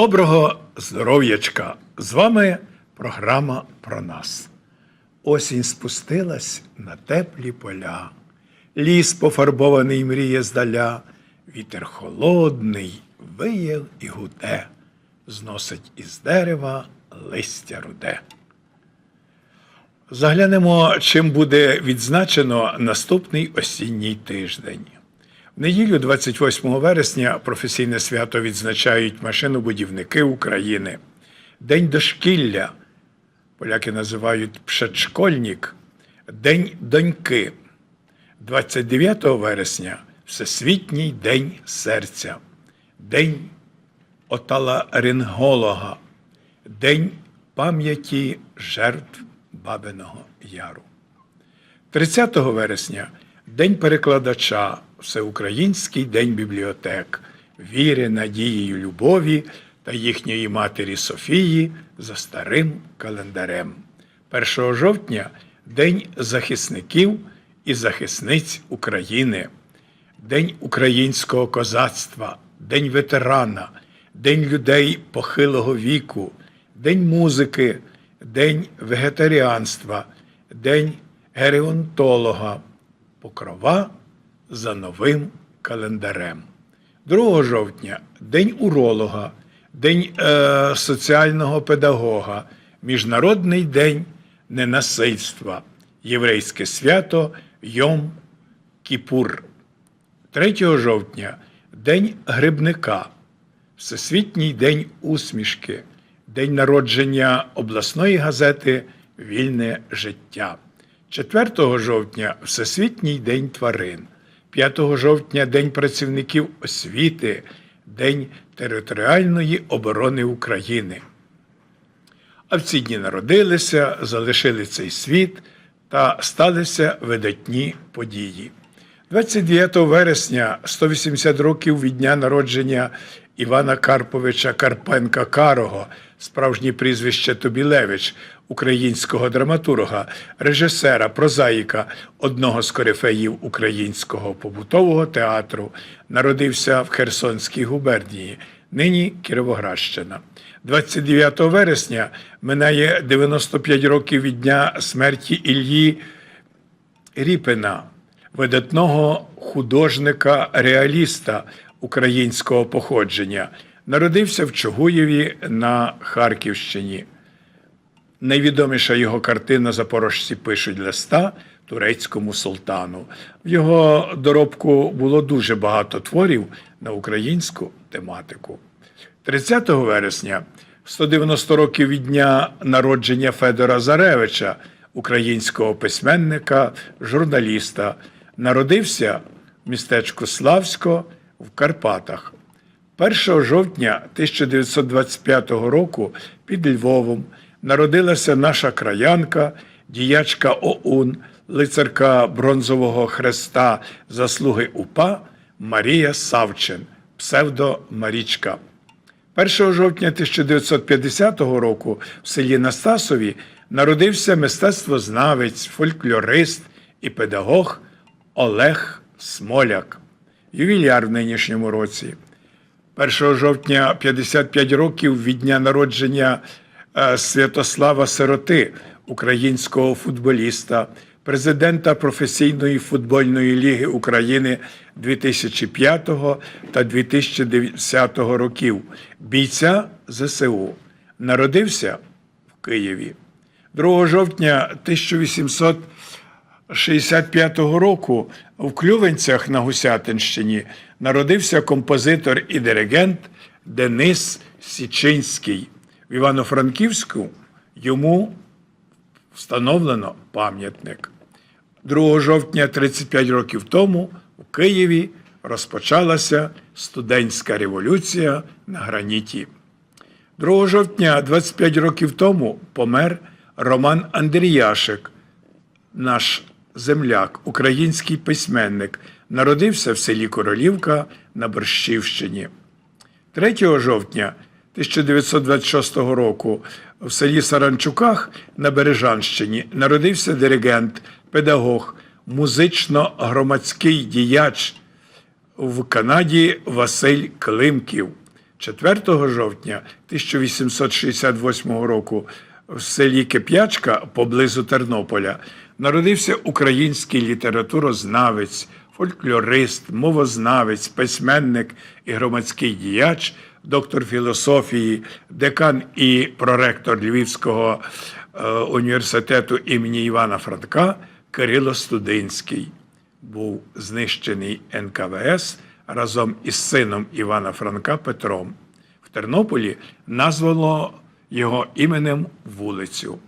Доброго здоров'ячка! З вами програма про нас. Осінь спустилась на теплі поля, ліс пофарбований мріє здаля, вітер холодний, виє і гуде, зносить із дерева листя руде. Заглянемо, чим буде відзначено наступний осінній тиждень. В неділю, 28 вересня, професійне свято відзначають машинобудівники України. День дошкілля, поляки називають пшедшкольник, День доньки. 29 вересня Всесвітній день серця, День оталаринголога, День пам'яті жертв Бабиного Яру. 30 вересня День перекладача, Всеукраїнський день бібліотек, віри, надії, й любові та їхньої матері Софії за старим календарем. 1 жовтня День захисників і захисниць України, День українського козацтва, День ветерана, День людей похилого віку, День музики, День вегетаріанства, День гереонтолога, Покрова за новим календарем. 2 жовтня День уролога, День е, соціального педагога, Міжнародний день ненасильства, єврейське свято Йом Кіпур. 3 жовтня День грибника, Всесвітній день усмішки, День народження обласної газети Вільне життя. 4 жовтня Всесвітній день тварин, 5 жовтня День працівників освіти, День територіальної оборони України. А в ці дні народилися, залишили цей світ та сталися видатні події. 29 вересня 180 років від дня народження Івана Карповича Карпенка Карого, справжнє прізвище Тобілевич, українського драматурга, режисера, прозаїка, одного з корифеїв українського побутового театру, народився в Херсонській губернії, нині Кіровоградщина. 29 вересня минає 95 років від дня смерті Іллі Ріпина, видатного художника-реаліста українського походження. Народився в Чугуєві на Харківщині. Найвідоміша його картина Запорожці пишуть листа турецькому султану. В його доробку було дуже багато творів на українську тематику. 30 вересня, 190 років від дня народження Федора Заревича, українського письменника, журналіста, народився в містечку Славсько в Карпатах. 1 жовтня 1925 року під Львовом народилася наша краянка, діячка ОУН, лицарка Бронзового Хреста заслуги УПА Марія Савчин, псевдо Марічка. 1 жовтня 1950 року в селі Настасові народився мистецтвознавець, фольклорист і педагог Олег Смоляк, ювіляр в нинішньому році. 1 жовтня 55 років від дня народження Святослава Сироти, українського футболіста, президента професійної футбольної ліги України 2005 та 2010 років, бійця ЗСУ. Народився в Києві. 2 жовтня 1865 року в Клювенцях на Гусятинщині народився композитор і диригент Денис Січинський. В Івано-Франківську йому встановлено пам'ятник. 2 жовтня 35 років тому у Києві розпочалася студентська революція на граніті. 2 жовтня 25 років тому помер Роман Андріяшик, наш земляк, український письменник, народився в селі Королівка на Борщівщині. 3 жовтня 1926 року в селі Саранчуках на Бережанщині народився диригент, педагог, музично-громадський діяч в Канаді Василь Климків. 4 жовтня 1868 року в селі Кип'ячка поблизу Тернополя народився український літературознавець, фольклорист, мовознавець, письменник і громадський діяч, доктор філософії, декан і проректор Львівського е, університету імені Івана Франка Кирило Студинський був знищений НКВС разом із сином Івана Франка Петром. В Тернополі названо його іменем вулицю.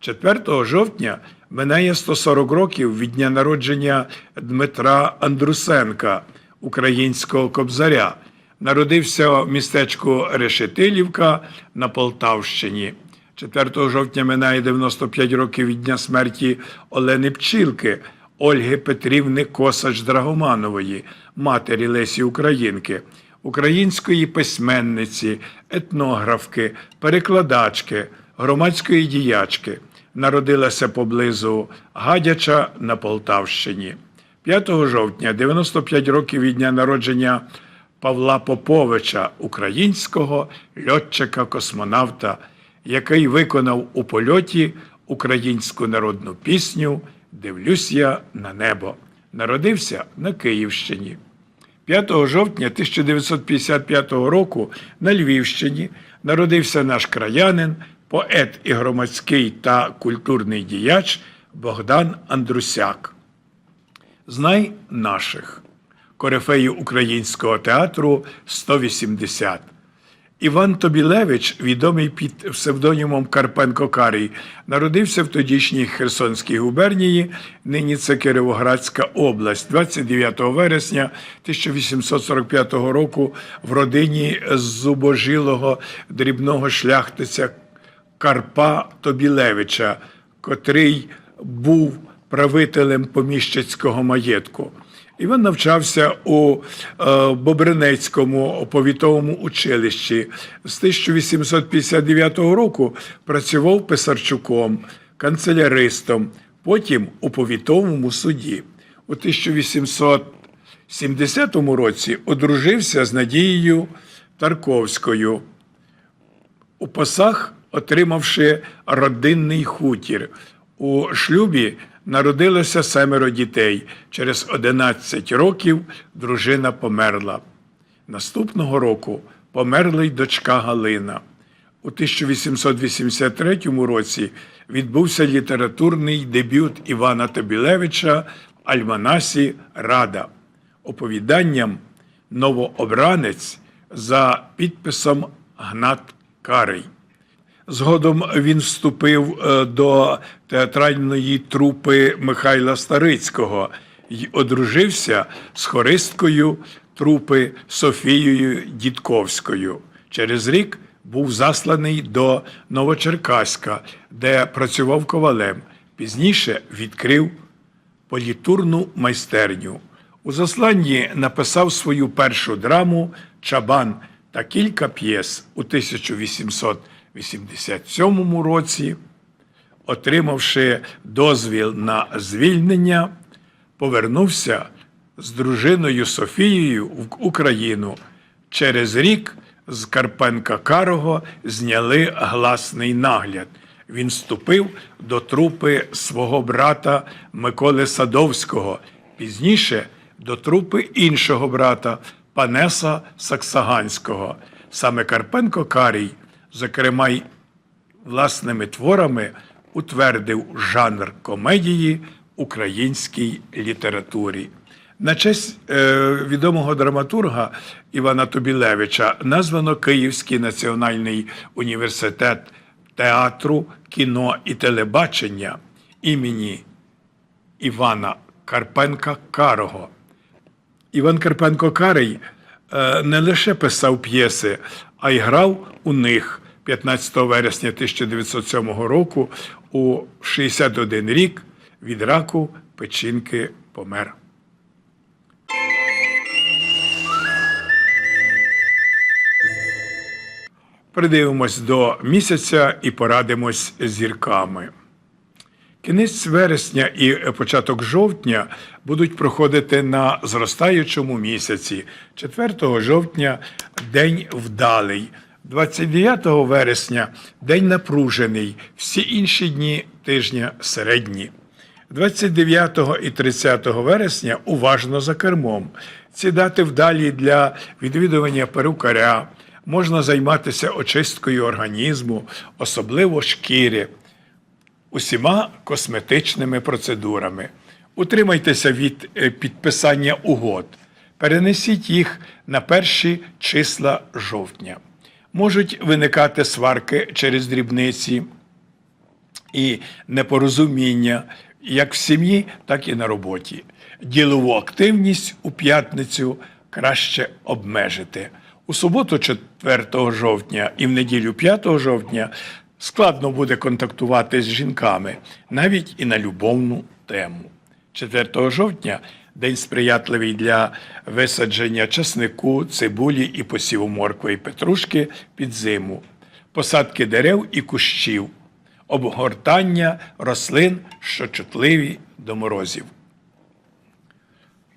4 жовтня минає 140 років від дня народження Дмитра Андрусенка, українського кобзаря. Народився в містечку Решетилівка на Полтавщині. 4 жовтня минає 95 років від дня смерті Олени Пчілки, Ольги Петрівни Косач Драгоманової, матері Лесі Українки, української письменниці, етнографки, перекладачки, громадської діячки. Народилася поблизу Гадяча на Полтавщині. 5 жовтня 95 років від дня народження Павла Поповича, українського льотчика-космонавта, який виконав у польоті українську народну пісню Дивлюсь я на небо. Народився на Київщині. 5 жовтня 1955 року на Львівщині народився наш краянин, поет і громадський та культурний діяч Богдан Андрусяк. Знай наших корифею українського театру 180. Іван Тобілевич, відомий під псевдонімом Карпенко Карій, народився в тодішній Херсонській губернії, нині це Кировоградська область, 29 вересня 1845 року в родині зубожилого дрібного шляхтиця Карпа Тобілевича, котрий був правителем поміщицького маєтку. Іван навчався у е, Бобринецькому повітовому училищі. З 1859 року працював писарчуком, канцеляристом, потім у повітовому суді. У 1870 році одружився з Надією Тарковською у посах, отримавши родинний хутір. У шлюбі народилося семеро дітей. Через 11 років дружина померла. Наступного року померла й дочка Галина. У 1883 році відбувся літературний дебют Івана Тобілевича в Альманасі Рада оповіданням Новообранець за підписом Гнат Карий. Згодом він вступив е, до театральної трупи Михайла Старицького і одружився з хористкою трупи Софією Дідковською. Через рік був засланий до Новочеркаська, де працював ковалем. Пізніше відкрив політурну майстерню. У засланні написав свою першу драму Чабан та кілька п'єс у 1887 році, отримавши дозвіл на звільнення, повернувся з дружиною Софією в Україну. Через рік з Карпенка Карого зняли гласний нагляд. Він вступив до трупи свого брата Миколи Садовського, пізніше до трупи іншого брата Панеса Саксаганського. Саме Карпенко Карій, зокрема й власними творами, утвердив жанр комедії українській літературі. На честь е, відомого драматурга Івана Тобілевича названо Київський національний університет театру, кіно і телебачення імені Івана Карпенка Карого. Іван Карпенко Карий е, не лише писав п'єси, а й грав у них 15 вересня 1907 року у 61 рік від раку печінки помер. Придивимось до місяця і порадимось зірками. Кінець вересня і початок жовтня будуть проходити на зростаючому місяці. 4 жовтня день вдалий, 29 вересня день напружений, всі інші дні тижня середні. 29 і 30 вересня уважно за кермом. Ці дати вдалі для відвідування перукаря. Можна займатися очисткою організму, особливо шкіри, усіма косметичними процедурами. Утримайтеся від е, підписання угод. Перенесіть їх на перші числа жовтня. Можуть виникати сварки через дрібниці і непорозуміння як в сім'ї, так і на роботі. Ділову активність у п'ятницю краще обмежити. У суботу, 4 жовтня і в неділю 5 жовтня складно буде контактувати з жінками, навіть і на любовну тему. 4 жовтня день сприятливий для висадження часнику, цибулі і посіву моркви і петрушки під зиму, посадки дерев і кущів, обгортання рослин, що чутливі до морозів.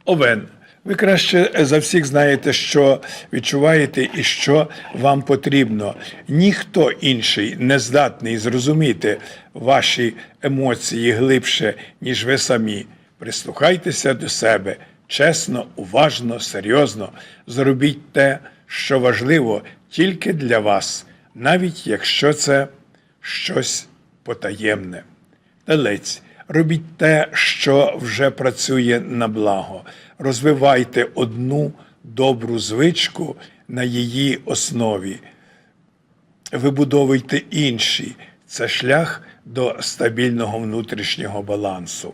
Овен. Ви краще за всіх знаєте, що відчуваєте і що вам потрібно. Ніхто інший не здатний зрозуміти ваші емоції глибше, ніж ви самі. Прислухайтеся до себе чесно, уважно, серйозно. Зробіть те, що важливо тільки для вас, навіть якщо це щось потаємне. Телець. Робіть те, що вже працює на благо. Розвивайте одну добру звичку на її основі. Вибудовуйте інші. Це шлях до стабільного внутрішнього балансу.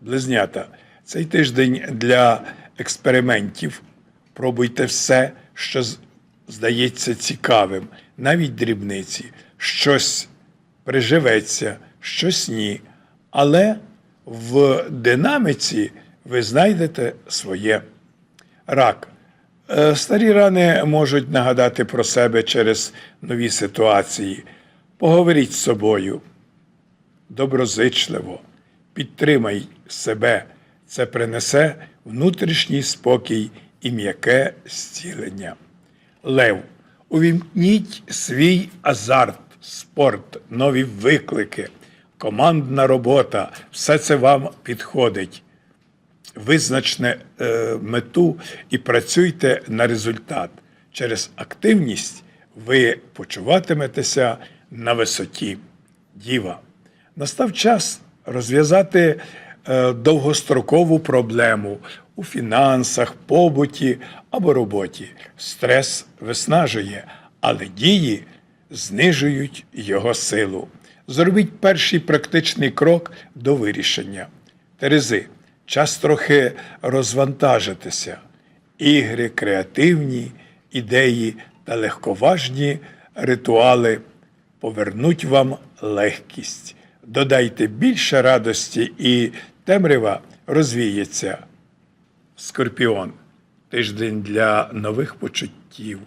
Близнята, цей тиждень для експериментів. Пробуйте все, що здається цікавим, навіть дрібниці. Щось приживеться, щось ні. Але в динаміці ви знайдете своє. Рак. Е, Старі рани можуть нагадати про себе через нові ситуації. Поговоріть з собою доброзичливо, підтримай себе. Це принесе внутрішній спокій і м'яке зцілення. Лев. Увімкніть свій азарт, спорт, нові виклики, командна робота. Все це вам підходить. Визначне е, мету і працюйте на результат. Через активність ви почуватиметеся на висоті. Діва. Настав час розв'язати е, довгострокову проблему у фінансах, побуті або роботі. Стрес виснажує, але дії знижують його силу. Зробіть перший практичний крок до вирішення. Терези, час трохи розвантажитися. Ігри, креативні ідеї та легковажні ритуали повернуть вам легкість. Додайте більше радості, і темрява розвіється. Скорпіон тиждень для нових почуттів,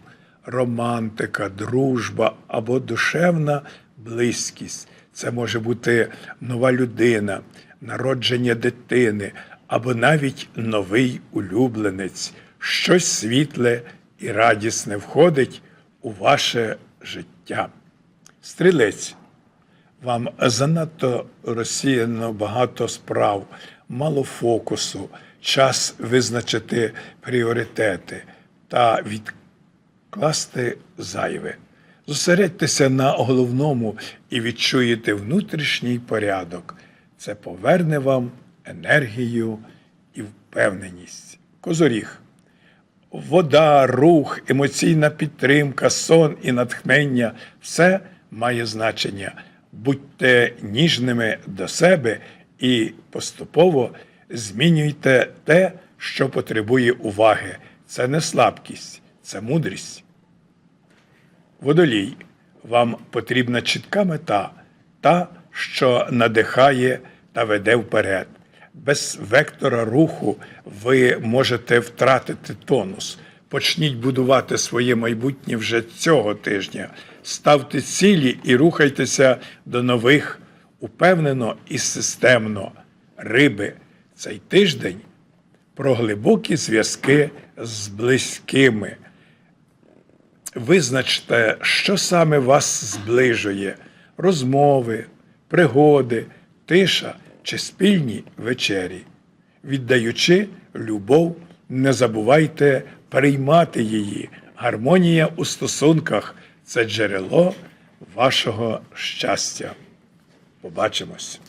романтика, дружба або душевна близькість. Це може бути нова людина, народження дитини або навіть новий улюбленець. Щось світле і радісне входить у ваше життя. Стрілець. Вам занадто розсіяно багато справ, мало фокусу, час визначити пріоритети та відкласти зайве. Зосередьтеся на головному і відчуєте внутрішній порядок. Це поверне вам енергію і впевненість. Козоріг. Вода, рух, емоційна підтримка, сон і натхнення все має значення. Будьте ніжними до себе і поступово змінюйте те, що потребує уваги. Це не слабкість, це мудрість. Водолій. Вам потрібна чітка мета, та, що надихає та веде вперед. Без вектора руху ви можете втратити тонус. Почніть будувати своє майбутнє вже цього тижня. Ставте цілі і рухайтеся до нових упевнено і системно риби цей тиждень про глибокі зв'язки з близькими. Визначте, що саме вас зближує: розмови, пригоди, тиша чи спільні вечері. Віддаючи любов, не забувайте приймати її. Гармонія у стосунках це джерело вашого щастя. Побачимось.